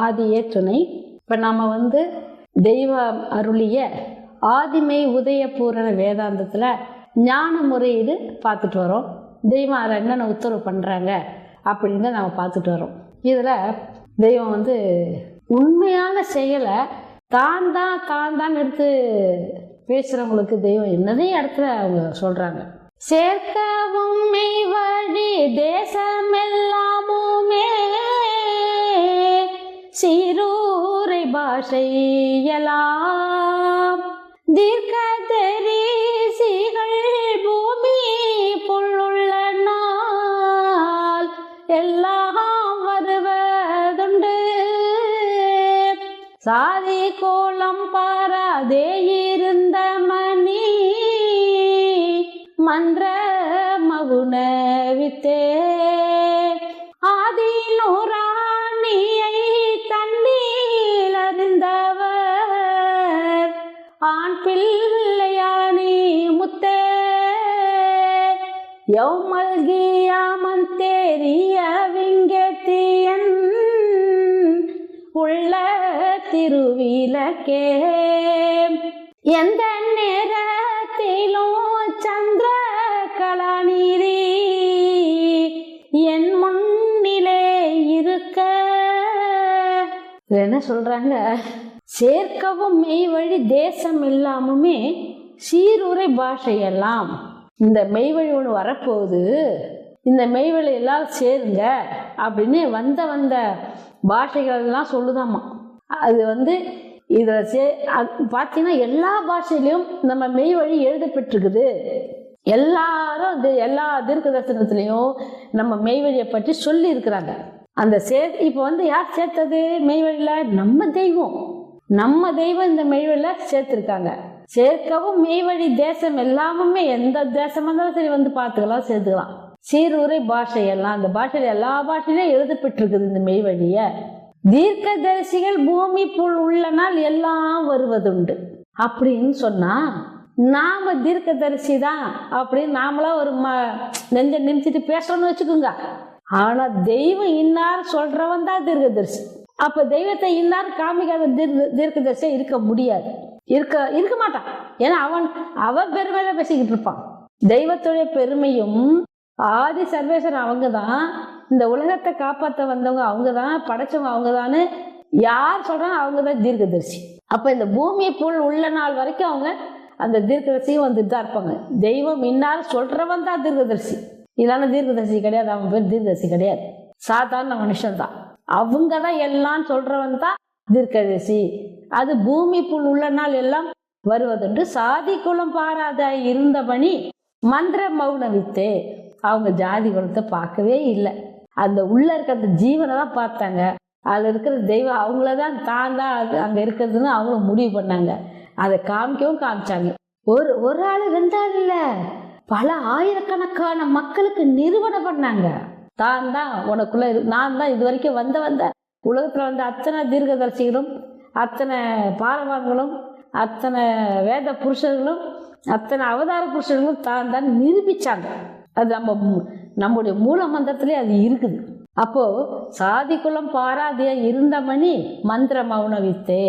ஆதியே துணை. இப்போ நம்ம வந்து தெய்வ அருளிய ஆதிமை உதயபூரண வேதாந்தத்தில் ஞான முறையீடு பார்த்துட்டு வரோம். தெய்வம் அதில் என்னென்ன உத்தரவு பண்ணுறாங்க அப்படின்னு தான் நம்ம பார்த்துட்டு வரோம். இதில் தெய்வம் வந்து உண்மையான செயலை தான் தான் தான் தான் எடுத்து பேசுகிறவங்களுக்கு தெய்வம் என்னதே இடத்துல அவங்க சொல்கிறாங்க சேர்க்கவும் மெய் வழி செய்யலாம். தீர்க்க தரிசிகள் பூமி புல்லுள்ள நாள் எல்லாம் வருவதுண்டு. சாதி கோலம் பாராதே இருந்த மணி மந்திர மகுணவித்தே ஆண் பிள்ளையானி முத்தே யௌமல்கியாமன் தேரிய விங்கத்தியன் உள்ள திருவிலக்கே எந்த நேரத்திலும் சந்திர கலாநிதி என் முன்னிலே இருக்க. என்ன சொல்றாங்க. சேர்க்கவும் மெய் வழி தேசம் இல்லாமுமே சீருரை பாஷையெல்லாம். இந்த மெய்வழி ஒன்று வரப்போகுது. இந்த மெய்வழி எல்லாம் சேருங்க அப்படின்னு வந்த வந்த பாஷைகள் எல்லாம் சொல்லுதாம்மா அது வந்து இதில் சே பார்த்தீங்கன்னா எல்லா பாஷையிலையும் நம்ம மெய் வழி எழுதப்பட்டிருக்குது. எல்லாரும் இது எல்லா தீர்க்க தரிசனத்துலேயும் நம்ம மெய்வழியை பற்றி சொல்லி இருக்கிறாங்க அந்த சே இப்போ வந்து யார் சேர்த்தது மெய்வழியில்? நம்ம தெய்வம். நம்ம தெய்வம் இந்த மெய்வழியில் சேர்த்துருக்காங்க. சேர்க்கவும் மெய்வழி தேசம் எல்லாமுமே எந்த தேசமாக இருந்தாலும் சரி வந்து பார்த்துக்கலாம் சேர்த்துக்கலாம். சீருரை பாஷை எல்லாம் அந்த பாஷையில் எல்லா பாஷையிலையும் எழுதப்பட்டிருக்குது இந்த மெய்வழியை. தீர்க்கதரிசிகள் பூமி புல் உள்ள நாள் எல்லாம் வருவதுண்டு. அப்படின்னு சொன்னால் நாம தீர்க்கதரிசி தான் அப்படின்னு நாமளா ஒரு ம நெஞ்ச நிமிச்சிட்டு பேசணும்னு வச்சுக்கோங்க. ஆனால் தெய்வம் இன்னார் சொல்கிறவன் தான் தீர்க்கதரிசி. அப்ப தெய்வத்தை இன்னார் காமிக்காத தீர்க்க தீர்க்கதரிசியா இருக்க முடியாது. இருக்க இருக்க மாட்டான். ஏன்னா அவன் அவன் பெருமையில பேசிக்கிட்டு இருப்பான். தெய்வத்துடைய பெருமையும் ஆதி சர்வேஸ்வரன் அவங்க தான் இந்த உலகத்தை காப்பாற்ற வந்தவங்க அவங்க தான் படைச்சவங்க அவங்க தானே யார் சொல்றாங்க அவங்க தான் தீர்க்கதரிசி. அப்ப இந்த பூமியை புல் உள்ள நாள் வரைக்கும் அவங்க அந்த தீர்க்கதரிசியும் வந்துட்டு தான் இருப்பாங்க. தெய்வம் இன்னார் சொல்றவன் தான் தீர்க்கதரிசி. இல்லைன்னா தீர்க்கதரிசி கிடையாது அவன் பேர் தீர்க்கதரிசி கிடையாது. சாதாரண மனுஷன் தான் அவங்க தான் எல்லாம் சொல்றவன் தான் தீர்க்கதரிசி. அது பூமி புல் உள்ள நாள் எல்லாம் வருவதுண்டு சாதி குலம் பாராத இருந்தபணி மந்திர மௌன வித்தே அவங்க ஜாதி குலத்தை பார்க்கவே இல்லை. அந்த உள்ள இருக்க அந்த ஜீவனை தான் பார்த்தாங்க. அதில் இருக்கிற தெய்வம் அவங்கள தான் தான் தான் அது அங்கே இருக்கிறதுன்னு அவங்களும் முடிவு பண்ணாங்க. அதை காமிக்கவும் காமிச்சாங்க. ஒரு ஒரு ஆள் ரெண்டு ஆள் இல்லை பல ஆயிரக்கணக்கான மக்களுக்கு நிறுவனம் பண்ணாங்க. தான் தான் உனக்குள்ள நான் தான் இது வரைக்கும் வந்த வந்த. உலகத்தில் வந்த அத்தனை தீர்க்கதரிசிகளும் அத்தனை பாரவான்களும் அத்தனை வேத புருஷர்களும் அத்தனை அவதார புருஷர்களும் தான் தான் நிரூபித்தாங்க அது நம்ம நம்முடைய மூல மந்திரத்திலே அது இருக்குது. அப்போது சாதிக்குளம் பாராதியாக இருந்தமணி மந்திர மௌன வித்தே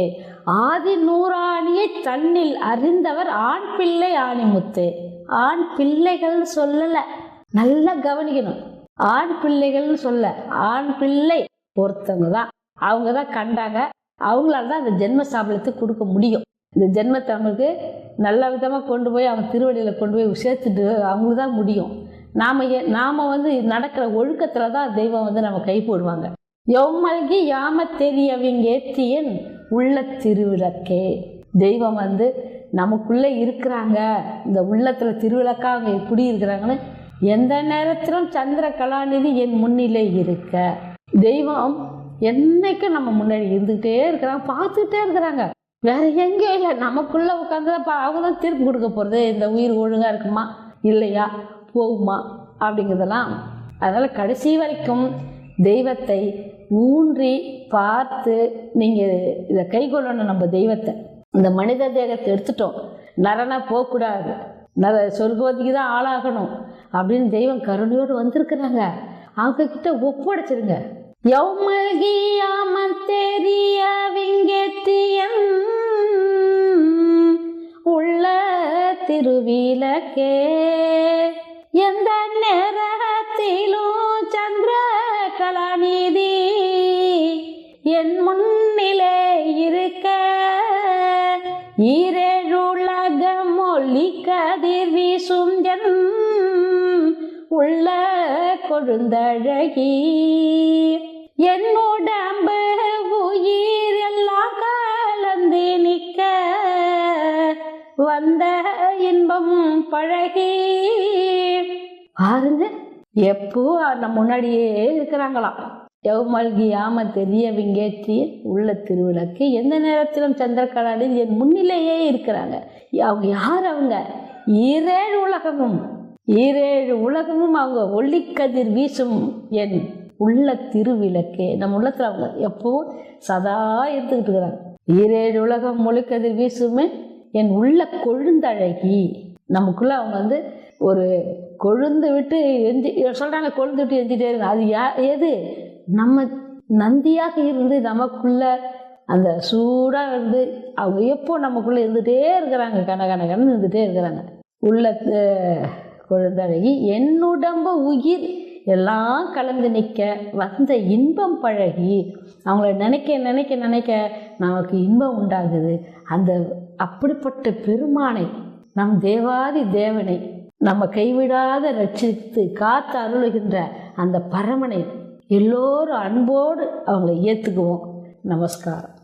ஆதி நூறாணியை தன்னில் அறிந்தவர் ஆண் பிள்ளை ஆணிமுத்தே. ஆண் பிள்ளைகள்னு சொல்லலை. நல்லா கவனிக்கணும். ஆண் பிள்ளைகள்னு சொல்ல ஆண் பிள்ளை ஒருத்தவங்க தான் அவங்க தான் கண்டாங்க. அவங்களால தான் அந்த ஜென்ம சாபலத்தை கொடுக்க முடியும். இந்த ஜென்மத்தை அவங்களுக்கு நல்ல விதமாக கொண்டு போய் அவங்க திருவடியில் கொண்டு போய் சேர்த்துட்டு அவங்களுக்கு தான் முடியும். நாம் நாம் வந்து நடக்கிற ஒழுக்கத்தில் தான் தெய்வம் வந்து நம்ம கை போடுவாங்க. எவ்வல்கி யாம தெரியவிங்க ஏத்தியன் உள்ள திருவிளக்கே. தெய்வம் வந்து நமக்குள்ளே இருக்கிறாங்க. இந்த உள்ளத்தில் திருவிளக்காக அவங்க எப்படி இருக்கிறாங்கன்னு எந்த நேரத்திலும் சந்திர கலாநிதி என் முன்னிலை இருக்க. தெய்வம் என்னைக்கும் நம்ம முன்னாடி இருந்துகிட்டே இருக்கிறாங்க பார்த்துக்கிட்டே இருக்கிறாங்க. வேற எங்கேயும் இல்லை நமக்குள்ளே உட்காந்து அவங்க தான் தீர்ப்பு கொடுக்க போகிறது இந்த உயிர் ஒழுங்காக இருக்குமா இல்லையா போகுமா அப்படிங்கிறதெல்லாம். அதனால் கடைசி வரைக்கும் தெய்வத்தை ஊன்றி பார்த்து நீங்கள் இதை கை கொள்ளணும் நம்ம தெய்வத்தை. இந்த மனித தேகத்தை எடுத்துட்டோம். நரனா போகக்கூடாது. நல்ல சொர்க்கவதிக்கு தான் ஆளாகணும். அப்படின்னு தெய்வம் கருணையோடு வந்திருக்கிறாங்க. அவங்க கிட்ட ஒப்படைச்சிருங்க. யௌமல்கியாமன் தெரிய உள்ள திருவிளக்கே எந்த நேரத்திலும் சந்திர கலாநிதி என் முன்னிலே இருக்க ஈரே ஒளி கதிர் வீசும் என் உள்ள கொழுந்தழகி என்னோடம்பு உயிர் எல்லாம் கலந்து நிற்க வந்த இன்பம் பழகி பாருங்க எப்போ நம்ம முன்னாடியே இருக்கிறாங்களாம். எவ்மல்கி யாம தெரிய விங்கேற்றி உள்ள திருவிளக்கு எந்த நேரத்திலும் சந்திரக்கலாடி என் முன்னிலேயே இருக்கிறாங்க. அவங்க யார் அவங்க? ஈரேழு உலகமும் ஈரேழு உலகமும் அவங்க ஒளிக்கதிர் வீசும் என் உள்ள திருவிளக்கே. நம்ம உள்ளத்தில் அவங்க எப்போ சதா இருந்துக்கிட்டு இருக்கிறாங்க. ஈரேழு உலகம் ஒளிக்கதிர் வீசுமே என் உள்ள கொழுந்தழகி. நமக்குள்ள அவங்க வந்து ஒரு கொழுந்து விட்டு எஞ்சி சொல்கிறாங்க கொழுந்து விட்டு எஞ்சிட்டே இருக்கு அது யா எது? நம்ம நந்தியாக இருந்து நமக்குள்ள அந்த சூடாக இருந்து அவங்க எப்போ நமக்குள்ளே இருந்துகிட்டே இருக்கிறாங்க கன கன கன இருந்துகிட்டே இருக்கிறாங்க. உள்ள குழந்தழகி கொழுந்தழகி என்னுடம்பு உயிர் எல்லாம் கலந்து நிற்க வந்த இன்பம் பழகி அவங்கள நினைக்க நினைக்க நினைக்க நமக்கு இன்பம் உண்டாகுது. அந்த அப்படிப்பட்ட பெருமானை நம் தேவாதி தேவனை நம்ம கைவிடாத ரட்சித்து காத்து அருளுகின்ற அந்த பரமனை எல்லோரும் அன்போடு அவங்களை ஏற்றுக்குவோம் நமஸ்காரம்.